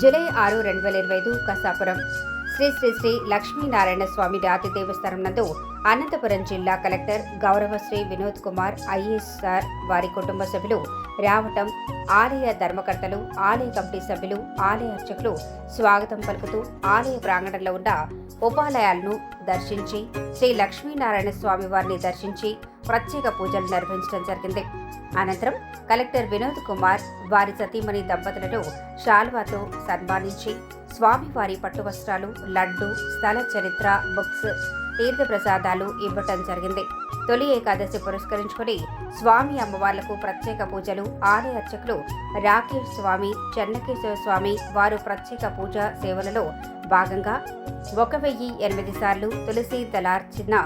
July ఆరు రెండు వేల ఇరవై ఐదు కసాపురం. శ్రీ శ్రీ శ్రీ లక్ష్మీనారాయణ స్వామి రాతి దేవస్థానం నందు అనంతపురం జిల్లా కలెక్టర్ గౌరవ శ్రీ వినోద్ కుమార్ ఐఎస్ఆర్ వారి కుటుంబ సభ్యులు రావటం ఆలయ ధర్మకర్తలు ఆలయ కమిటీ సభ్యులు ఆలయ అర్చకులు స్వాగతం పలుకుతూ ఆలయ ప్రాంగణంలో ఉన్న ఉపాలయాలను దర్శించి శ్రీ లక్ష్మీనారాయణ స్వామి వారిని దర్శించి ప్రత్యేక పూజలు నిర్వహించడం జరిగింది. అనంతరం కలెక్టర్ వినోద్ కుమార్ వారి సతీమణి దంపతులను శాల్వాతో సన్మానించి స్వామివారి పట్టువస్త్రాలు లడ్డు స్థల చరిత్ర బుక్స్ తీర్థ ప్రసాదాలు ఇవ్వటం జరిగింది. తొలి ఏకాదశి పురస్కరించుకొని స్వామి అమ్మవార్లకు ప్రత్యేక పూజలు ఆలయ అర్చకులు రాకేష్ స్వామి చెన్నకేశ్వర స్వామి వారు ప్రత్యేక పూజ సేవలలో భాగంగా ఒక వెయ్యి ఎనిమిది సార్లు తులసి దళార్చిన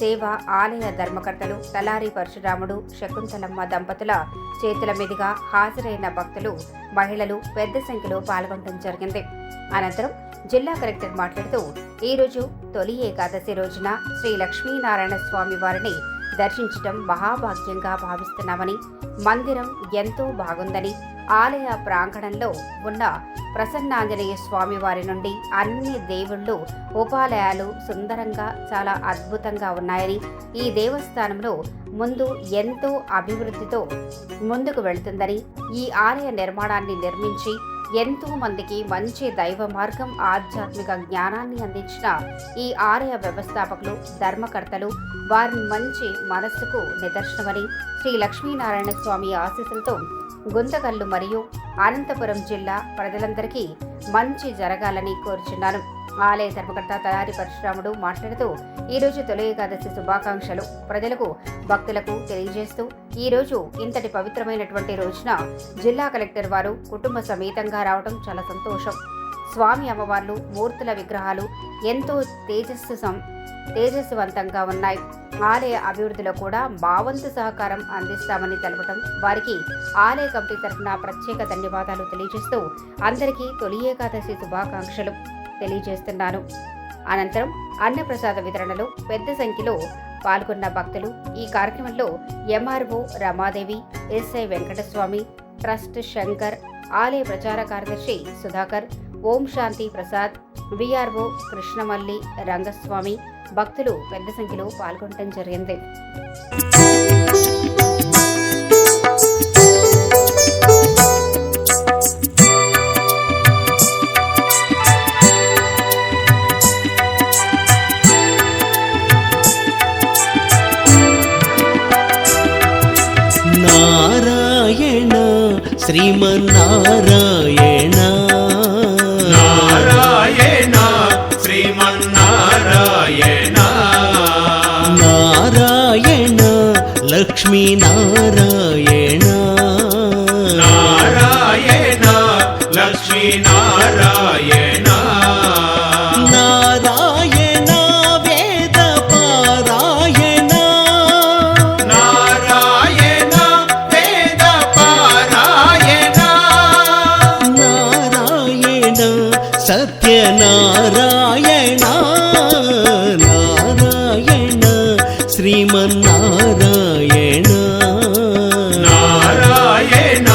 సేవ ఆలయ ధర్మకర్తలు తలారి పరశురాముడు శకుంతలమ్మ దంపతుల చేతుల మీదుగా హాజరైన భక్తులు మహిళలు పెద్ద సంఖ్యలో పాల్గొనడం జరిగింది. అనంతరం జిల్లా కలెక్టర్ మాట్లాడుతూ ఈరోజు తొలి ఏకాదశి రోజున శ్రీ లక్ష్మీనారాయణ స్వామి వారిని దర్శించడం మహాభాగ్యంగా భావిస్తున్నామని మందిరం ఎంతో బాగుందని ఆలయ ప్రాంగణంలో ఉన్న ప్రసన్నాంజనేయ స్వామి వారి నుండి అన్ని దేవుళ్ళు ఉపాలయాలు సుందరంగా చాలా అద్భుతంగా ఉన్నాయని ఈ దేవస్థానంలో ముందు ఎంతో అభివృద్ధితో ముందుకు వెళుతుందని ఈ ఆలయ నిర్మాణాన్ని నిర్మించి ఎంతో మందికి మంచి దైవ మార్గం ఆధ్యాత్మిక జ్ఞానాన్ని అందించిన ఈ ఆలయ వ్యవస్థాపకులు ధర్మకర్తలు వారి మంచి మనస్సుకు నిదర్శనమని శ్రీ లక్ష్మీనారాయణ స్వామి ఆశీస్సులతో గుంతకల్లు మరియు అనంతపురం జిల్లా ప్రజలందరికీ మంచి జరగాలని కోరుచున్నాను. ఆలయ ధర్మకర్త తయారి పరశురాముడు మాట్లాడుతూ ఈరోజు తొలి ఏకాదశి శుభాకాంక్షలు. ప్రజలకు భక్తులకు తెలియజేస్తూ ఈ రోజు ఇంతటి పవిత్రమైనటువంటి రోజున జిల్లా కలెక్టర్ వారు కుటుంబ సమేతంగా రావడం చాలా సంతోషం. స్వామి అమ్మవార్లు మూర్తుల విగ్రహాలు ఎంతో తేజస్సు తేజస్వంతంగా తేజస్సువంతంగా ఉన్నాయి. ఆలయ అభివృద్ధిలో కూడా భావంతు సహకారం అందిస్తామని తెలపడం వారికి ఆలయ కమిటీ తరఫున ప్రత్యేక ధన్యవాదాలు తెలియజేస్తూ అందరికీ తొలి ఏకాదశి శుభాకాంక్షలు. తెలియజేస్తున్నాను అనంతరం అన్నప్రసాద వితరణలో పెద్ద సంఖ్యలో పాల్గొన్న భక్తులు ఈ కార్యక్రమంలో MRO Ramadevi SI Venkataswamy trust Shankar ఆలయ ప్రచార కార్యదర్శి సుధాకర్ ఓం శాంతి ప్రసాద్ విఆర్ఓ కృష్ణమల్లి రంగస్వామి భక్తులు పెద్ద సంఖ్యలో పాల్గొనడం జరిగింది. నారాయణ శ్రీమన్నారాయణ. శ్రీమన్నారాయణ నారాయణ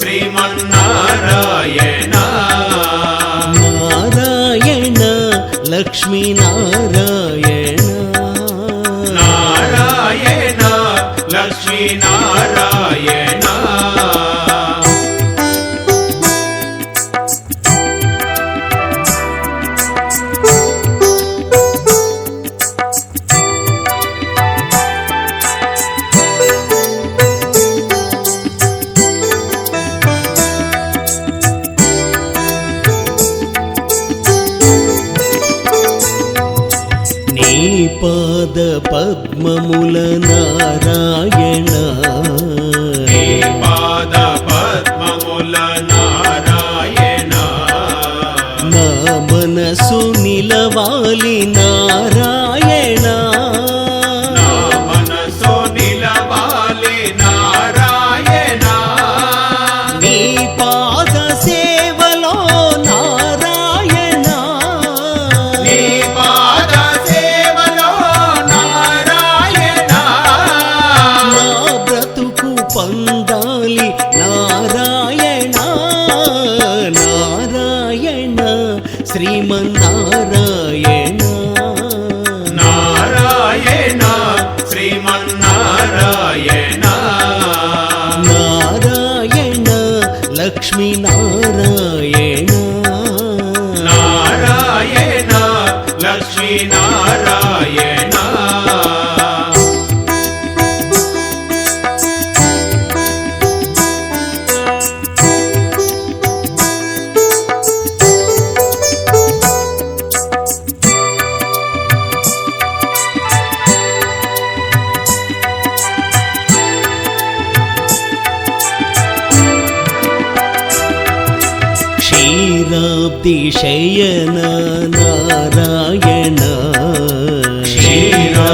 శ్రీమన్నారాయణ. నారాయణ లక్ష్మీనారాయణ పద్మముల నారాయణ.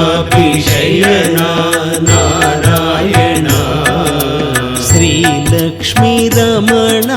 క్షీరాభిషయన నారాయణ శ్రీలక్ష్మీ రమణ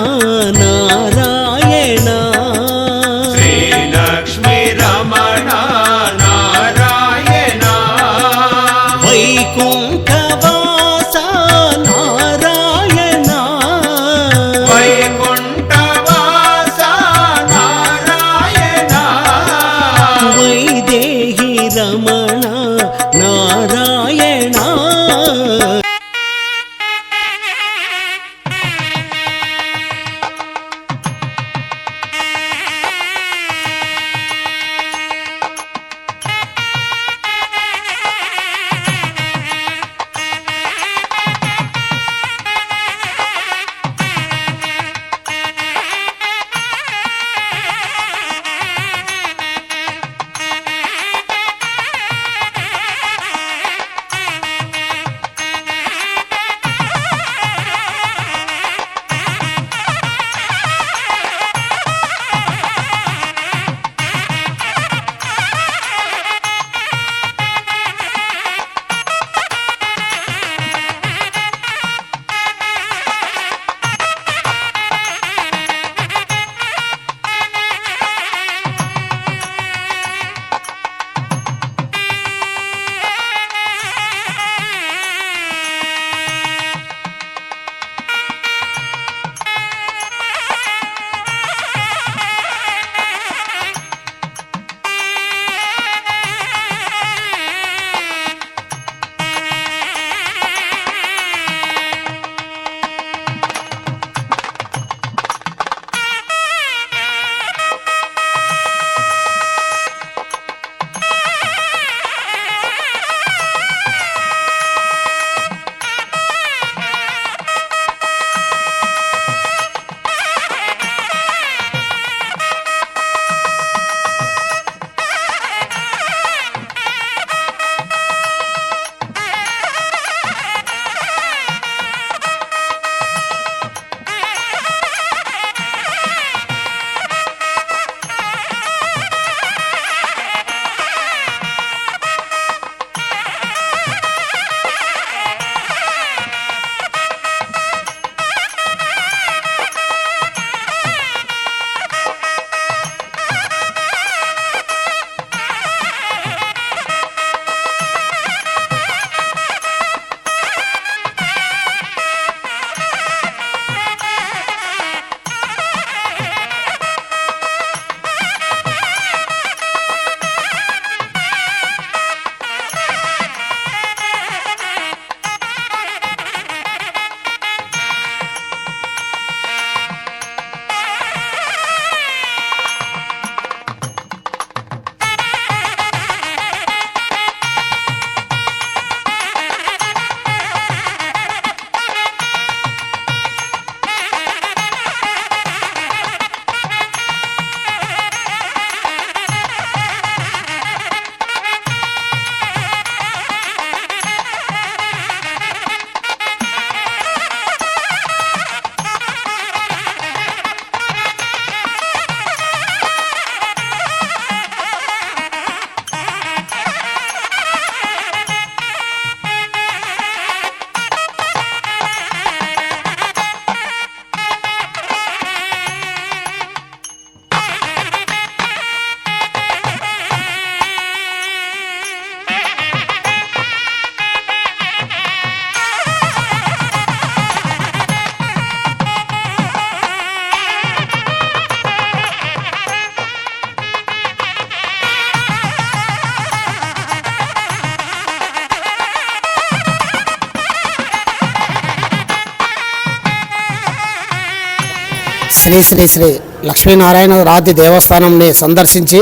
శ్రీ శ్రీ శ్రీ లక్ష్మీనారాయణ రాతి దేవస్థానంని సందర్శించి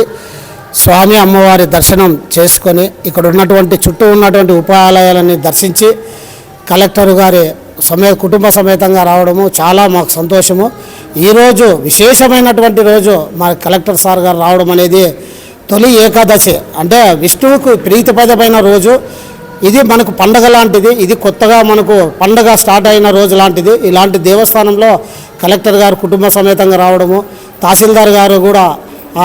స్వామి అమ్మవారి దర్శనం చేసుకొని ఇక్కడ ఉన్నటువంటి చుట్టూ ఉన్నటువంటి ఉపాలయాలని దర్శించి కలెక్టర్ గారి సమే కుటుంబ సమేతంగా రావడము చాలా మాకు సంతోషము. ఈరోజు విశేషమైనటువంటి రోజు మా కలెక్టర్ సార్ గారు రావడం అనేది తొలి ఏకాదశి. అంటే విష్ణువుకు ప్రీతిపదమైన రోజు. ఇది మనకు పండగ లాంటిది ఇది కొత్తగా మనకు పండగ స్టార్ట్ అయిన రోజు లాంటిది. ఇలాంటి దేవస్థానంలో కలెక్టర్ గారు కుటుంబ సమేతంగా రావడము తహసీల్దార్ గారు కూడా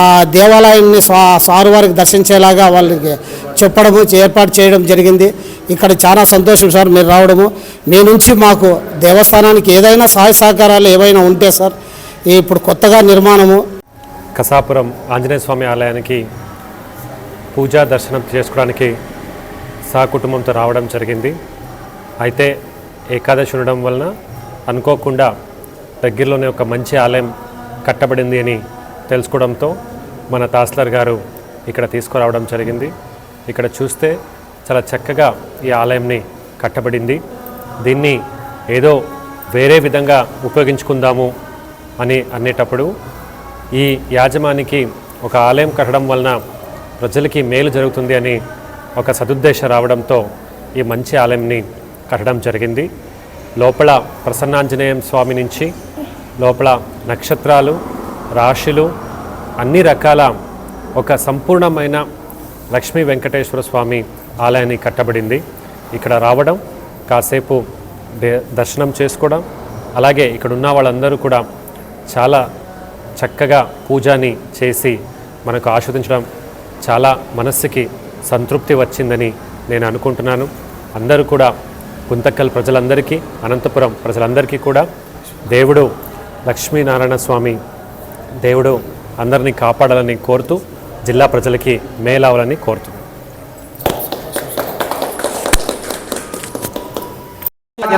ఆ దేవాలయాన్ని స్వా సారు వారికి దర్శించేలాగా వాళ్ళకి చెప్పడము ఏర్పాటు చేయడం జరిగింది. ఇక్కడ చాలా సంతోషం సార్ మీరు రావడము. మీ నుంచి మాకు దేవస్థానానికి ఏదైనా సహాయ సహకారాలు ఏవైనా ఉంటే సార్ ఇప్పుడు కొత్తగా నిర్మాణము. కసాపురం ఆంజనేయ స్వామి ఆలయానికి పూజా దర్శనం చేసుకోవడానికి సహకుటుంబంతో రావడం జరిగింది. అయితే ఏకాదశి ఉండడం వలన అనుకోకుండా దగ్గరలోనే ఒక మంచి ఆలయం కట్టబడింది అని తెలుసుకోవడంతో మన తాస్లర్ గారు ఇక్కడ తీసుకురావడం జరిగింది. ఇక్కడ చూస్తే చాలా చక్కగా ఈ ఆలయంని కట్టబడింది. దీన్ని ఏదో వేరే విధంగా ఉపయోగించుకుందాము అని అనేటప్పుడు ఈ యాజమానికి ఒక ఆలయం కట్టడం వలన ప్రజలకి మేలు జరుగుతుంది అని ఒక సదుద్దేశం రావడంతో ఈ మంచి ఆలయంని కట్టడం జరిగింది. లోపల ప్రసన్నాంజనేయం స్వామి నుంచి లోపల నక్షత్రాలు రాశులు అన్ని రకాల ఒక సంపూర్ణమైన లక్ష్మీ వెంకటేశ్వర స్వామి ఆలయాన్ని కట్టబడింది. ఇక్కడ రావడం కాసేపు దర్శనం చేసుకోవడం అలాగే ఇక్కడ ఉన్న వాళ్ళందరూ కూడా చాలా చక్కగా పూజాని చేసి మనకు ఆస్వాదించడం చాలా మనస్సుకి సంతృప్తి వచ్చిందని నేను అనుకుంటున్నాను. అందరూ కూడా గుంతక్కల్ ప్రజలందరికీ అనంతపురం ప్రజలందరికీ కూడా దేవుడు లక్ష్మీనారాయణ స్వామి దేవుడు అందరినీ కాపాడాలని కోరుతూ జిల్లా ప్రజలకి మేలావాలని కోరుతూ.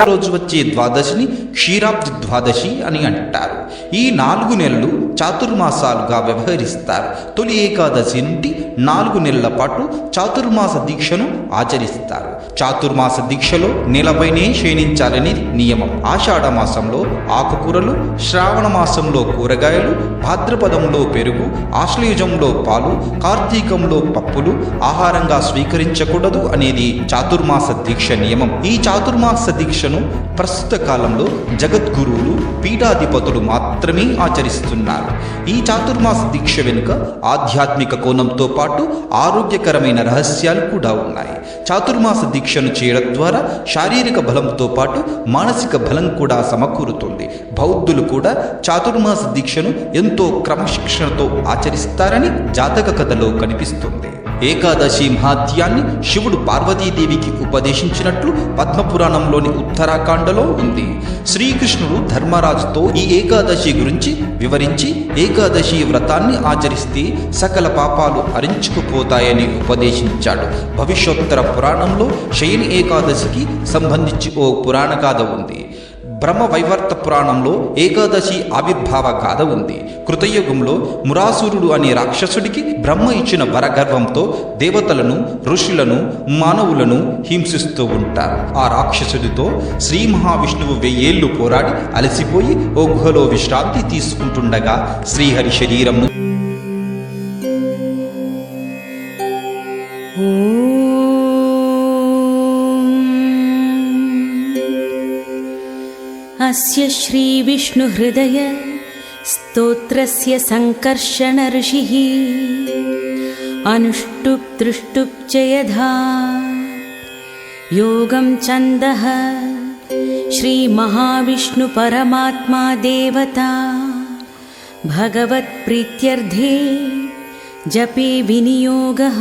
ఆ రోజు వచ్చే ద్వాదశిని క్షీరాబ్ది ద్వాదశి అని అంటారు. ఈ నాలుగు నెలలు చాతుర్మాసాలుగా వ్యవహరిస్తారు. తొలి ఏకాదశి నుండి నాలుగు నెలల పాటు చాతుర్మాస దీక్షను ఆచరిస్తారు. చాతుర్మాస దీక్షలో నెలపైనే క్షీణించాలని నియమం. ఆషాఢ మాసంలో ఆకుకూరలు శ్రావణ మాసంలో కూరగాయలు భాద్రపదంలో పెరుగు ఆశ్లయుజంలో పాలు కార్తీకంలో పప్పులు ఆహారంగా స్వీకరించకూడదు అనేది చాతుర్మాస దీక్ష నియమం. ఈ చాతుర్మాస దీక్షను ప్రస్తుత కాలంలో జగద్గురువులు పీఠాధిపతులు మాత్రమే ఆచరిస్తున్నారు. ఈ చాతుర్మాస దీక్ష వెనుక ఆధ్యాత్మిక కోణంతో పాటు ఆరోగ్యకరమైన రహస్యాలు కూడా ఉన్నాయి. చాతుర్మాస దీక్షను చేయడం ద్వారా శారీరక బలంతో పాటు మానసిక బలం కూడా సమకూరుతుంది. బౌద్ధులు కూడా చాతుర్మాస దీక్షను ఎంతో క్రమశిక్షణతో ఆచరిస్తారని జాతక కథలో కనిపిస్తుంది. ఏకాదశి మహాత్యాన్ని శివుడు పార్వతీదేవికి ఉపదేశించినట్లు పద్మపురాణంలోని ఉత్తరాఖండలో ఉంది. శ్రీకృష్ణుడు ధర్మరాజుతో ఈ ఏకాదశి గురించి వివరించి ఏకాదశి వ్రతాన్ని ఆచరిస్తే సకల పాపాలు అరించుకుపోతాయని ఉపదేశించాడు. భవిష్యోత్తర పురాణంలో శయని ఏకాదశికి సంబంధించి ఓ పురాణ గాథ ఉంది. బ్రహ్మ వైవర్త పురాణంలో ఏకాదశి ఆవిర్భావ గాథ ఉంది. కృతయుగంలో మురాసురుడు అనే రాక్షసుడికి బ్రహ్మ ఇచ్చిన వరగర్వంతో దేవతలను ఋషులను మానవులను హింసిస్తూ ఉంటారు. ఆ రాక్షసుడితో శ్రీ మహావిష్ణువు వెయ్యేళ్ళు పోరాడి అలసిపోయి ఓ గుహలో విశ్రాంతి తీసుకుంటుండగా శ్రీహరి శరీరం अस्य श्रीविष्णुहृदय स्तोत्रस्य सङ्कर्षण ऋषिः अनुष्टुप् दृष्टुप् च यधा योगं छन्दः श्रीमहाविष्णुपरमात्मा देवता। भगवत्प्रीत्यर्थे जपे विनियोगः।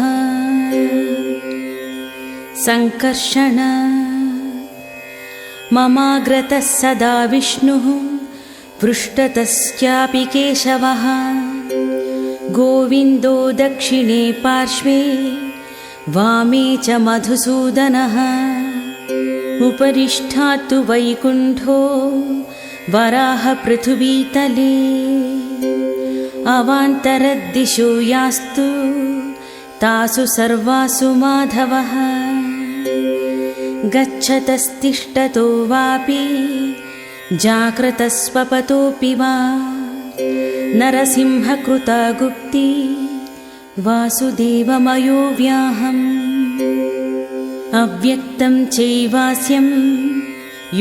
सङ्कर्षण ममाग्रतः सदा विष्णुः पृष्ठतश्चापि केशवः। गोविन्दो दक्षिणे पार्श्वे वामे च मधुसूदनः। उपरिष्ठात् तु वैकुण्ठो वराहपृथिवीतले अवान्तरद्दिशो यास्तु तासु सर्वासु माधवः गच्छतस्तिष्ठतो वापि जाग्रतस्वपतोऽपि वा नरसिंहकृता गुप्ती वासुदेवमयो व्याहम् अव्यक्तं चैवास्यं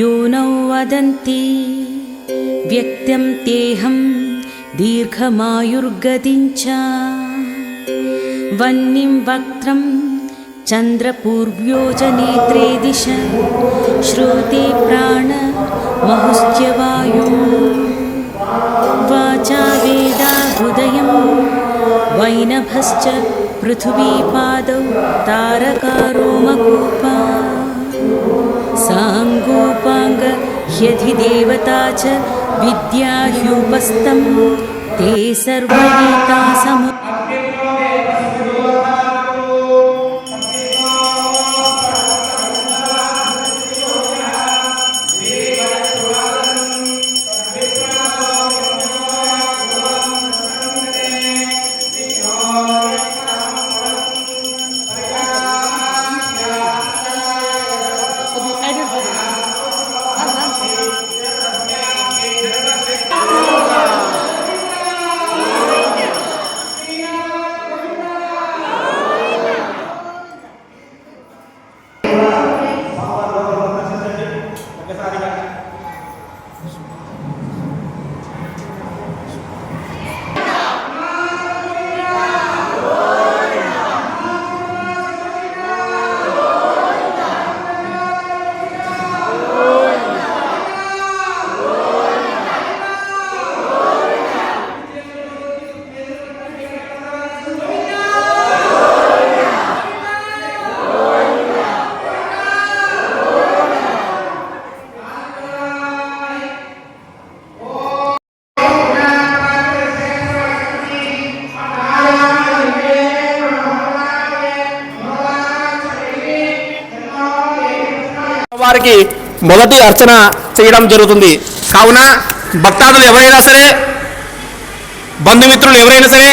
योनौ वदन्ति व्यक्तं तेऽहं दीर्घमायुर्गतिं च वह्निं वक्त्रं चन्द्रपूर्व्यो च नेत्रे दिश वेदा हृदयं। वैनभश्च पृथिवीपादौ तारकारोमकूपा साङ्गोपाङ्ग ह्यधिदेवता च विद्या ह्युपस्तं ते सर्वगीता सम మొదటి అర్చన చేయడం జరుగుతుంది. కావున భక్తాదులు ఎవరైనా సరే బంధుమిత్రులు ఎవరైనా సరే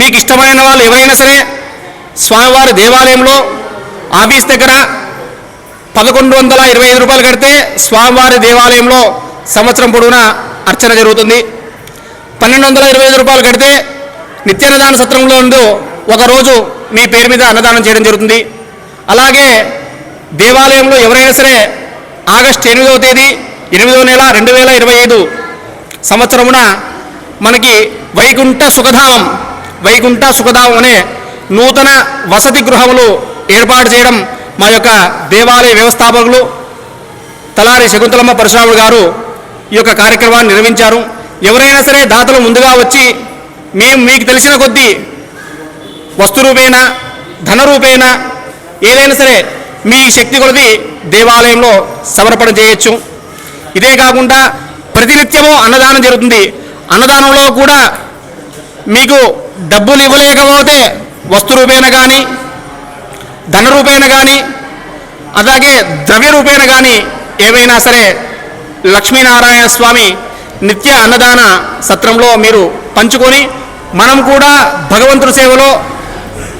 మీకు ఇష్టమైన వాళ్ళు ఎవరైనా సరే స్వామివారి దేవాలయంలో ఆఫీస్ దగ్గర పదకొండు వందల ఇరవై ఐదు రూపాయలు కడితే స్వామివారి దేవాలయంలో సంవత్సరం పొడవునా అర్చన జరుగుతుంది. పన్నెండు వందల ఇరవై ఐదు రూపాయలు కడితే నిత్యాన్నదాన సత్రంలో ఉందో ఒకరోజు మీ పేరు మీద అన్నదానం చేయడం జరుగుతుంది. అలాగే దేవాలయంలో ఎవరైనా సరే ఆగస్టు ఎనిమిదవ తేదీ ఎనిమిదవ నెల రెండు వేల ఇరవై ఐదు సంవత్సరమున మనకి వైకుంఠ సుఖధామం వైకుంఠ సుఖధామం అనే నూతన వసతి గృహములు ఏర్పాటు చేయడం మా యొక్క దేవాలయ వ్యవస్థాపకులు తలారి శకుంతలమ్మ పరశురాముడు గారు ఈ యొక్క కార్యక్రమాన్ని నిర్వహించారు. ఎవరైనా సరే దాతలు ముందుగా వచ్చి మేము మీకు తెలిసిన కొద్దీ వస్తు రూపేణ ధన రూపేణ ఏదైనా సరే మీ శక్తి కొలది దేవాలయంలో సమర్పణ చేయొచ్చు. ఇదే కాకుండా ప్రతినిత్యము అన్నదానం జరుగుతుంది. అన్నదానంలో కూడా మీకు డబ్బులు ఇవ్వలేకపోతే వస్తు రూపేణ కానీ ధన రూపేణ కానీ అలాగే ద్రవ్య రూపేణ కానీ ఏవైనా సరే లక్ష్మీనారాయణ స్వామి నిత్య అన్నదాన సత్రంలో మీరు పంచుకొని మనం కూడా భగవంతుడి సేవలో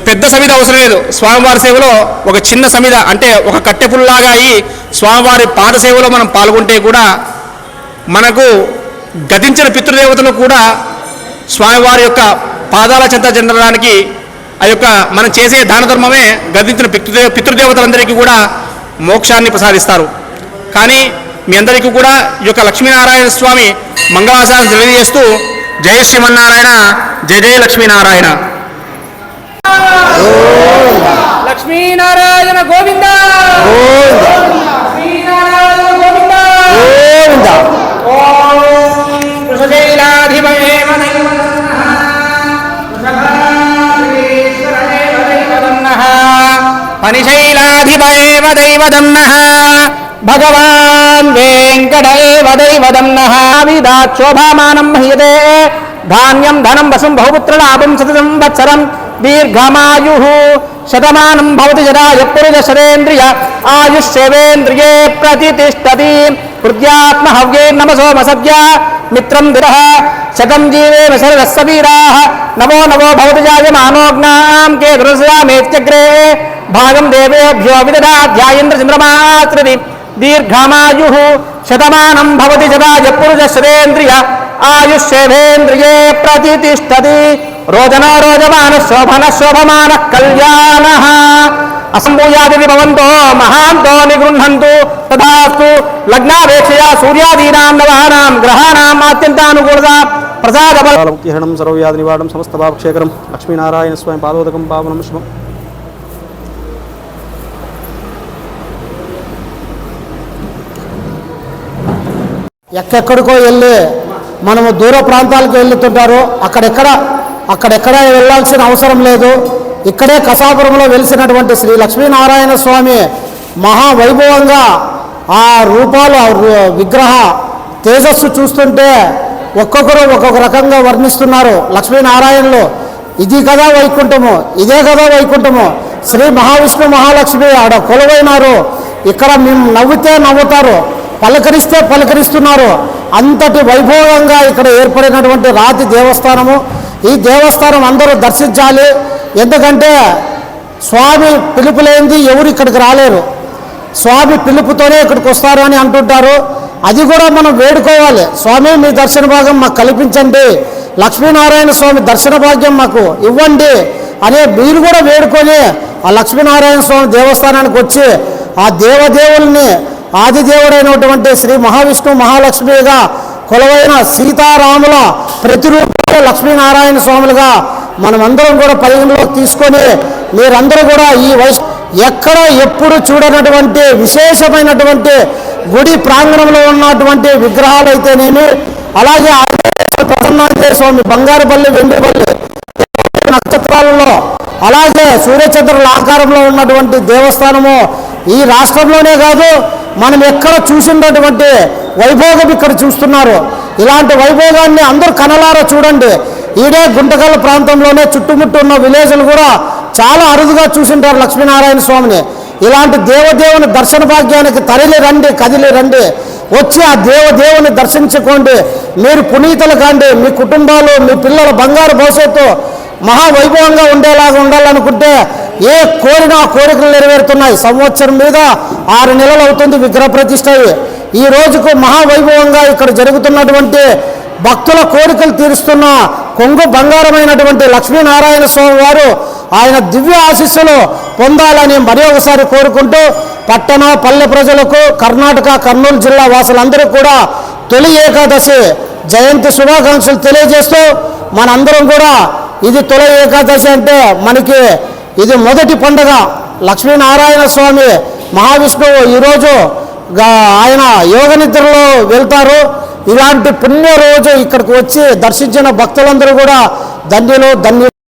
పెద్ద సమిద అవసరం లేదు. స్వామివారి సేవలో ఒక చిన్న సమిద అంటే ఒక కట్టెపుల్లాగా అయి స్వామివారి పాద సేవలో మనం పాల్గొంటే కూడా మనకు గతించిన పితృదేవతలు కూడా స్వామివారి యొక్క పాదాల చెంత చెందడానికి ఆ యొక్క మనం చేసే దాన ధర్మమే గతించిన పితృదేవ పితృదేవతలందరికీ కూడా మోక్షాన్ని ప్రసాదిస్తారు. కానీ మీ అందరికీ కూడా ఈ యొక్క లక్ష్మీనారాయణ స్వామి మంగళాశాన్ని తెలియజేస్తూ జయ శ్రీమన్నారాయణ జయ జయ లక్ష్మీనారాయణ. లక్ష్మీనారాయణ గోవింద! ఓం దైవతన్నః. పనిశైలాధిపయేవ దైవదన్నః భగవాన్ వెంకట ఏవ దైవదన్నః విదాక్షోభామానం మహ్యతే! ధాన్యం ధనం వసం బహుపుత్రలాభం శత సంవత్సరం दीर्घमायुः शतमानं भवति जराय पुरुषशरेन्द्रिय आयुष्येवेन्द्रिये प्रतिष्ठति हृद्यात्महव्ये नमसोमसद्य मित्रं दिरः शतं जीवेम शरीरस्सवीराः नमो नमो भवति जायमानोऽग्नां के दुरस्यामेत्यग्रे भागं देवेभ्यो विदधाध्यायेन्द्रचन्द्रमाश्रिति दीर्घमायुः शतमानं भवति जदाय पुरुषश्रेन्द्रिय आयुष्येवेन्द्रिये प्रतितिष्ठति। రోజన రోజమాన శోభన శోభమాన కళ్యాణ అసంభూయాది భవంతో మహాంతో నిగృహంతు తదాస్తు లగ్నాపేక్షయా సూర్యాదీనాం నవానాం గ్రహాణాం అత్యంతానుకూలత ప్రసాద ముఖ్యహరణం సర్వవ్యాధి నివారణం సమస్త భావక్షేకరం లక్ష్మీనారాయణ స్వామి పాదోదకం పావనం శుభం ఎక్కెక్కడికో వెళ్ళి మనము దూర ప్రాంతాలకు వెళ్తుంటారు అక్కడెక్కడ అక్కడెక్కడ వెళ్ళాల్సిన అవసరం లేదు. ఇక్కడే కసాపురంలో వెలిసినటువంటి శ్రీ లక్ష్మీనారాయణ స్వామి మహావైభవంగా ఆ రూపాలు ఆ విగ్రహ తేజస్సు చూస్తుంటే ఒక్కొక్కరు ఒక్కొక్క రకంగా వర్ణిస్తున్నారు లక్ష్మీనారాయణలు. ఇది కదా వైకుంఠము ఇదే కదా వైకుంఠము. శ్రీ మహావిష్ణు మహాలక్ష్మి ఆడ కొలువైనారు. ఇక్కడ మేము నవ్వితే నవ్వుతారు పలకరిస్తే పలకరిస్తున్నారు. అంతటి వైభవంగా ఇక్కడ ఏర్పడినటువంటి రాతి దేవస్థానము ఈ దేవస్థానం అందరూ దర్శించాలి. ఎందుకంటే స్వామి పిలుపు లేనిది ఎవరు ఇక్కడికి రాలేరు. స్వామి పిలుపుతోనే ఇక్కడికి వస్తారు అని అంటుంటారు. అది కూడా మనం వేడుకోవాలి. స్వామి మీ దర్శన భాగం మాకు కల్పించండి. లక్ష్మీనారాయణ స్వామి దర్శన భాగ్యం మాకు ఇవ్వండి అనే మీరు కూడా వేడుకొని ఆ లక్ష్మీనారాయణ స్వామి దేవస్థానానికి వచ్చి ఆ దేవదేవుల్ని ఆదిదేవుడైనటువంటి శ్రీ మహావిష్ణు మహాలక్ష్మిగా కొలవైన సీతారాముల ప్రతిరూపంలో లక్ష్మీనారాయణ స్వాములుగా మనమందరం కూడా పరిగణలోకి తీసుకొని మీరందరూ కూడా ఈ వయసు ఎక్కడ ఎప్పుడు చూడనటువంటి విశేషమైనటువంటి గుడి ప్రాంగణంలో ఉన్నటువంటి విగ్రహాలు అయితేనేమి అలాగే ఆంజనేయ ప్రసన్నాంజనేయ స్వామి బంగారుపల్లి వెండిపల్లి నక్షత్రాలలో అలాగే సూర్యచంద్రుల ఆకారంలో ఉన్నటువంటి దేవస్థానము ఈ రాష్ట్రంలోనే కాదు మనం ఎక్కడ చూసినటువంటి వైభోగం ఇక్కడ చూస్తున్నారు. ఇలాంటి వైభోగాన్ని అందరూ కనలారా చూడండి. ఈడే గుంటకల్ ప్రాంతంలోనే చుట్టుముట్టు ఉన్న విలేజ్లు కూడా చాలా అరుదుగా చూసింటారు లక్ష్మీనారాయణ స్వామిని. ఇలాంటి దేవదేవుని దర్శన భాగ్యానికి తరలి రండి కదిలి రండి. వచ్చి ఆ దేవదేవుని దర్శించుకోండి. మీరు పునీతులు కాండి మీ కుటుంబాలు మీ పిల్లల బంగారు భవిష్యత్తు మహావైభవంగా ఉండేలాగా ఉండాలనుకుంటే ఏ కోరినా కోరికలు నెరవేరుతున్నాయి. సంవత్సరం మీద ఆరు నెలలు అవుతుంది విగ్రహ ప్రతిష్ట ఈ రోజుకు మహావైభవంగా ఇక్కడ జరుగుతున్నటువంటి భక్తుల కోరికలు తీరుస్తున్న కొంగు బంగారమైనటువంటి లక్ష్మీనారాయణ స్వామి వారు ఆయన దివ్య ఆశీస్సులు పొందాలని మరి ఒకసారి కోరుకుంటూ పట్టణ పల్లె ప్రజలకు కర్ణాటక కర్నూలు జిల్లా వాసులందరూ కూడా తొలి ఏకాదశి జయంతి శుభాకాంక్షలు తెలియజేస్తూ మనందరం కూడా ఇది తొలి ఏకాదశి అంటే మనకి ఇది మొదటి పండుగ లక్ష్మీనారాయణ స్వామి మహావిష్ణువు. ఈరోజు ఆయన యోగ నిద్రలో వెళ్తారు. ఇలాంటి పుణ్య రోజు ఇక్కడికి వచ్చి దర్శించిన భక్తులందరూ కూడా ధన్యులు ధన్యు